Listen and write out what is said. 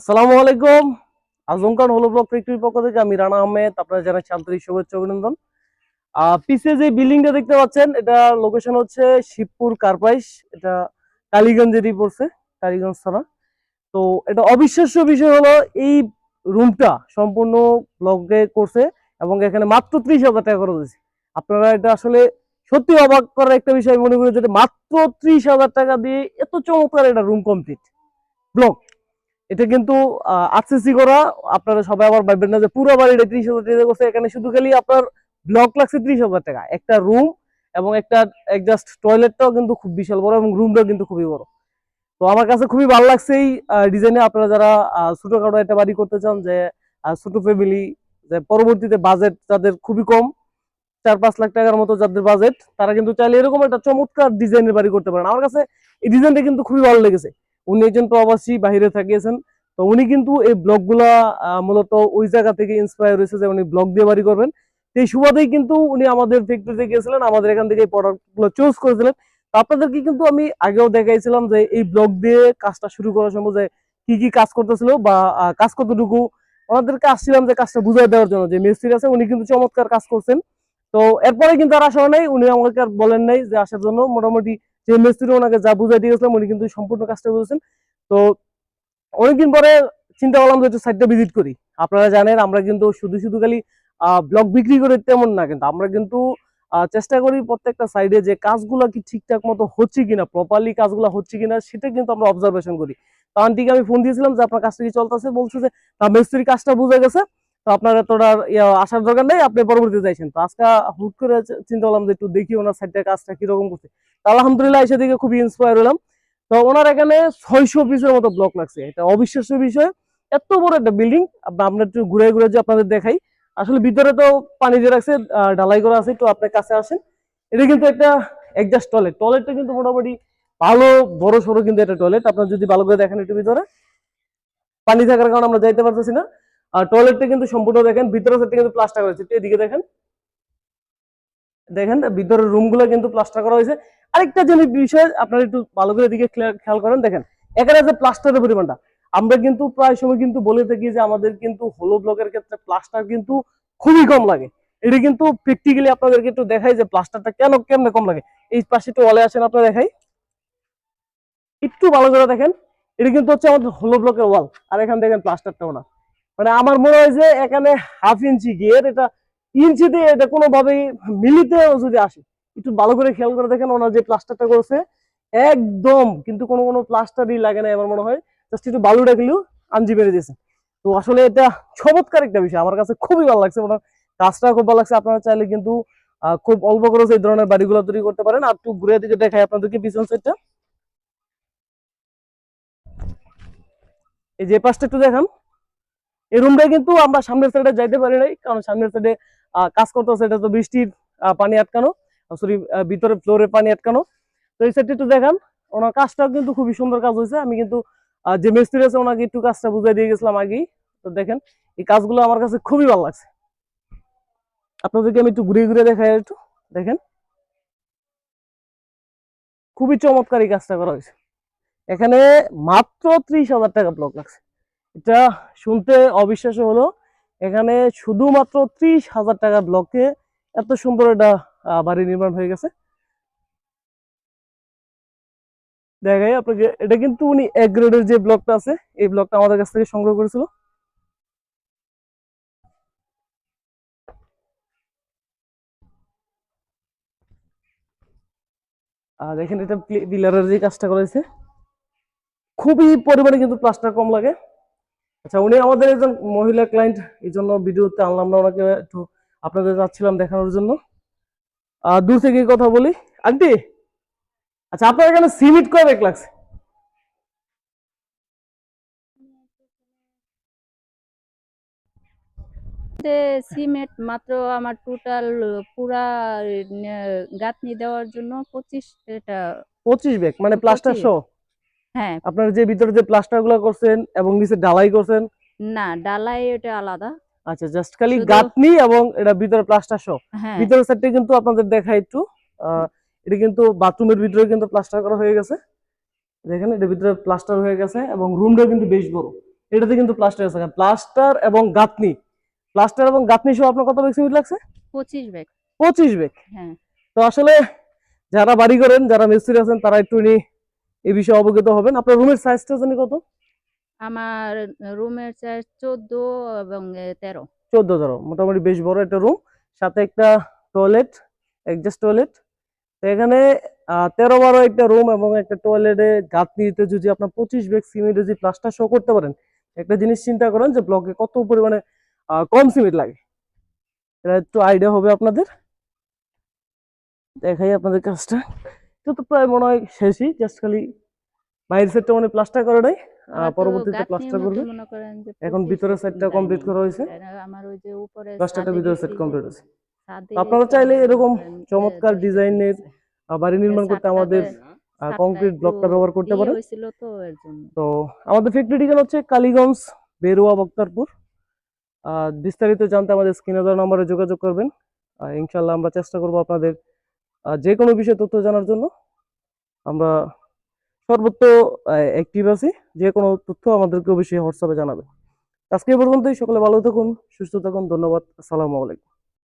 আসসালামু আলাইকুম। আজমকান হলো ব্লক ফ্যাক্টরির পক্ষ থেকে, আমি রানা আহমেদ, আপনারা জানাচ্ছি আন্তরিক শুভেচ্ছা অভিনন্দন। পিছে যে বিল্ডিংটা দেখতে পাচ্ছেন, এটা লোকেশন হচ্ছে শিবপুর কারপাইশ, এটা টালিগঞ্জেরই পড়ছে টালিগঞ্জ থানা। তো এটা অবিশ্বাস্য বিষয় হলো, এই রুমটা সম্পূর্ণ ব্লকে করছে এবং এখানে মাত্র ত্রিশ হাজার টাকা খরচ হয়েছে। আপনারা এটা আসলে সত্যি অবাক করার একটা বিষয় মনে করি যেটা মাত্র ত্রিশ হাজার টাকা দিয়ে এত চমৎকার এটা রুম কমপ্লিট ব্লক এটা কিন্তু আরসিসি করা আপনারা সবাই আবার ভাববেন না যে পুরো বাড়িটা ত্রিশ হাজার টাকা করছে এখানে শুধু খালি আপনার ব্লক লাগছে ত্রিশ হাজার টাকা। একটা রুম এবং একটা জাস্ট টয়লেটটাও কিন্তু খুব বিশাল বড় এবং রুমটাও কিন্তু খুবই বড়। তো আমার কাছে খুবই ভালো লাগছে এই ডিজাইনে আপনারা যারা আহ, ছোটখাটো একটা বাড়ি করতে চান যে ছোট ফ্যামিলি যে পরবর্তীতে বাজেট যাদের খুবই কম চার পাঁচ লাখ টাকার মতো যাদের বাজেট তারা কিন্তু চাইলে এরকম একটা চমৎকার ডিজাইনের বাড়ি করতে পারেন। আমার কাছে এই ডিজাইনটা কিন্তু খুবই ভালো লেগেছে। উনি একজন প্রবাসী, বাহিরে থাকিয়েছেন। তো উনি কিন্তু এই ব্লগগুলা মূলত ওই জায়গা থেকে ইন্সপায়ার হয়েছে যে উনি ব্লগ দিয়ে বাড়ি করবেন। এই সুবাদেই কিন্তু উনি আমাদের ফ্যাক্টরিতে গিয়েছিলেন, আমাদের এখান থেকে এই প্রোডাক্টগুলো চুজ করেছিলেন আপনাদেরকে কিন্তু আমি আগেও দেখাইছিলাম যে এই ব্লগ দিয়ে কাজটা শুরু করার সময় যে কি কি কাজ করতেছিল বা কাজ কতটুকু। ওনাদেরকে আসছিলাম যে কাজটা বুঝাই দেওয়ার জন্য। যে মিস্ত্রি আছে, উনি কিন্তু চমৎকার কাজ করছেন। তো এরপরে কিন্তু আর আসা নাই, উনি আমাকে আর বলেন নাই যে আসার জন্য। মোটামুটি যে মিস্ত্রি ওনাকে যা বুঝাই দিয়েছিলাম উনি কিন্তু সম্পূর্ণ কাজটা বুঝেছেন। তো অনেকদিন পরে চিন্তা করলাম যে একটু সাইডটা ভিজিট করি। আপনারা জানেন, আমরা কিন্তু শুধু শুধু খালি ব্লগ বিক্রি করে তেমন না কিন্তু আমরা কিন্তু চেষ্টা করি প্রত্যেকটা সাইডে যে কাজগুলো কি ঠিকঠাক মতো হচ্ছে কিনা প্রপারলি কাজগুলো হচ্ছে কিনা, সেটা কিন্তু আমরা অবজারভেশন করি। তো আন্টিকে আমি ফোন দিয়েছিলাম যে আপনার কাজটা কি চলতেছে? বলছে যে, তা মিস্ত্রি কাজটা বুঝে গেছে। তো আপনার এতটা আসার দরকার নেই, আপনি পরবর্তীতে যাইছেন। তো আজকে হুট করে চিন্তা করলাম যে একটু দেখি ওনার সাইডটা কাজটা কীরকম করছে। আলহামদুলিল্লাহ এসে দিকে খুবই ইন্সপায়ার হলাম। তো ওনার এখানে ছয়শো পিসের মতো ব্লক লাগছে। এটা অবিশ্বাস্য বিষয়। এত বড় একটা বিল্ডিং আমরা একটু ঘুরে ঘুরে যে আপনাদের দেখাই। আসলে ভিতরে তো পানি দিয়ে রাখছে ঢালাই করা আছে, একটু আপনার কাছে আসেন। এটা কিন্তু একটা একজাস্ট টয়লেট টয়লেটটা কিন্তু মোটামুটি ভালো, বড় সড়ো কিন্তু একটা টয়লেট আপনার যদি ভালো করে দেখেন একটু ভিতরে। পানি থাকার কারণে আমরা যাইতে পারতেছি না। আর টয়লেটটা কিন্তু সম্পূর্ণ দেখেন, ভিতরে সাইডটা কিন্তু প্লাস্টার করা হয়েছে। একটু এদিকে দেখেন। দেখেন, ভিতরের রুমগুলো কিন্তু প্লাস্টার করা হয়েছে। আরেকটা জিনিস বিষয়, আপনারা একটু ভালো করে দিকে খেয়াল করেন, দেখেন, এখানে যে প্লাস্টারের পরিমাণটা, আমরা কিন্তু প্রায় সময় কিন্তু বলে থাকি যে আমাদের কিন্তু হলো ব্লকের ক্ষেত্রে প্লাস্টার কিন্তু খুবই কম লাগে। এটা কিন্তু প্র্যাকটিক্যালি আপনাদেরকে একটু দেখাই যে প্লাস্টারটা কেন কেমনে কম লাগে। এই পাশে একটু ওয়ালে আসেন আপনারা দেখাই। একটু ভালো করে দেখেন, এটা কিন্তু হচ্ছে আমাদের হলো ব্লকের ওয়াল, আর এখান দেখেন প্লাস্টারটাও না। মানে আমার মনে হয় যে এখানে হাফ ইঞ্চি গিয়ে এটা ইঞ্চি দিয়ে এটা কোনোভাবেই মিলিতে যদি আসে একটু ভালো করে খেয়াল করে দেখেন ওনার যে প্লাস্টারটা করছে, একদম, কিন্তু কোনো কোনো প্লাস্টারই লাগে না আমার মনে হয়। জাস্ট একটু বালুটা গেলেও আঞ্জি বেড়ে দিয়েছে। তো আসলে এটা চমৎকার একটা বিষয়। আমার কাছে খুবই ভালো লাগছে ওনার কাজটা খুব ভালো লাগছে। আপনারা চাইলে কিন্তু খুব অল্প খরচে এই ধরনের বাড়িগুলো তৈরি করতে পারেন। আর একটু ঘুরে দিকে দেখাই আপনাদেরকে পিছন সাইডটা এই যে পাশটা একটু দেখান। এই রুমটা কিন্তু আমরা সামনের সাইডে যাইতে পারি নাই। কারণ সামনের সাইডে কাজ করতেছে এটা তো বৃষ্টির পানি আটকানো। সরি ভিতরে ফ্লোরে পানি আটকানো। তো এই সাইডটা একটু দেখান। ওনার কাজটাও কিন্তু খুবই সুন্দর কাজ হয়েছে। আমি কিন্তু যে মিস্ত্রি আছে ওনাকে একটু কাজটা বুঝাই দিয়ে গেছিলাম আগেই। তো দেখেন এই কাজগুলো আমার কাছে খুবই ভালো লাগছে। আপনাদেরকে আমি একটু ঘুরে ঘুরে দেখাই একটু। দেখেন খুবই চমৎকার এই কাজটা করা হয়েছে। এখানে মাত্র ত্রিশ হাজার টাকা ব্লক লাগছে। এটা শুনতে অবিশ্বাস হলো। এখানে শুধুমাত্র ত্রিশ হাজার টাকা ব্লকে এত সুন্দর আহ, বাড়ি নির্মাণ হয়ে গেছে। দেখাই আপনাকে, এটা কিন্তু উনি এক গ্রেডের যে ব্লকটা আছে, এই ব্লকটা আমাদের কাছ থেকে সংগ্রহ করেছিল। আর দেখেন এটা পিলারের যে কাজটা করেছে খুবই পরিমাণে কিন্তু প্লাস্টার কম লাগে। আচ্ছা উনি আমাদের একজন মহিলা ক্লায়েন্ট এই জন্য ভিডিওতে আনলাম না ওনাকে একটু আপনাদের যাচ্ছিলাম দেখানোর জন্য। দূর থেকে কথা বলি। আন্টি আচ্ছা আপনার এখানে সিমিট কয় ব্যাগ লাগছে? সিমেন্ট মাত্র আমার টোটাল পুরা গাঁথনি দেওয়ার জন্য পঁচিশ এটা পঁচিশ ব্যাগ মানে প্লাস্টার 25 সহ? হ্যাঁ। আপনার যে ভিতরে যে প্লাস্টারগুলো করছেন এবং নিচে ঢালাই করছেন? না ডালাই এটা আলাদা। আচ্ছা জাস্ট খালি গাঁথনি এবং এটা ভিতরে প্লাস্টার সহ। হ্যাঁ। ভিতরের সাইডটা কিন্তু আপনাদের দেখাই একটু। এটা কিন্তু বাথরুমের ভিতরে কিন্তু প্লাস্টার করা হয়ে গেছে। দেখেন এটা ভিতরে প্লাস্টার হয়ে গেছে এবং রুমটা কিন্তু বেশ বড়। এটাতে কিন্তু প্লাস্টার আছে। প্লাস্টার এবং গাঁথনি। প্লাস্টার এবং গাঁথনি সহ আপনার কত সিমেন্ট লাগছে? পঁচিশ ব্যাগ পঁচিশ বেগ হ্যাঁ। তো আসলে যারা বাড়ি করেন যারা মিস্ত্রি আছেন তারা একটু এই বিষয়ে অবগত হবেন। আপনার রুমের সাইজটা জানি কত? আমার রুমের চার্জ চোদ্দ এবং তেরো। চোদ্দ তেরো মোটামুটি বেশ বড় একটা রুম সাথে একটা টয়লেট একজাস্ট টয়লেট তো এখানে তেরো বারো একটা রুম এবং একটা টয়লেটে গাঁথনিতে যদি আপনার পঁচিশ ব্যাগ সিমেন্ট যদি প্লাস্টার শো করতে পারেন, একটা জিনিস চিন্তা করেন যে ব্লকে কত পরিমাণে কম সিমেন্ট লাগে। এটা একটু আইডিয়া হবে আপনাদের। দেখাই আপনাদের কাজটা। তো প্রায় মনে হয় শেষই জাস্ট খালি বাইরের সেটটা মানে প্লাস্টার করে নাই পরবর্তীতে প্লাস্টার করবে। এখন 25 ভিতরের সাইডটা কমপ্লিট করা হয়েছে। আমার ওই যে উপরে প্লাস্টারটা ভিতরের যে, কমপ্লিট হয়েছে। আপনারা চাইলে এরকম চমৎকার ডিজাইনের বাড়ি নির্মাণ করতে আমাদের কংক্রিট ব্লকটা ব্যবহার করতে ইয়ে পারেন। তো আমাদের ফ্যাক্টরি ঠিকানা হচ্ছে কালীগঞ্জ বেরুয়া বক্তারপুর। বিস্তারিত জানতে আমাদের স্ক্রিনে দেওয়া নম্বরে যোগাযোগ করবেন। ইনশাল্লাহ আমরা চেষ্টা করব আপনাদের যে কোনো বিষয়ে তথ্য জানার জন্য। আমরা সর্বত্র অ্যাক্টিভ আছি। যে কোনো তথ্য আমাদেরকে অবশ্যই হোয়াটসঅ্যাপে জানাবে। আজকে পর্যন্তই। সকলে ভালো থাকুন, সুস্থ থাকুন। ধন্যবাদ। আসসালামু আলাইকুম।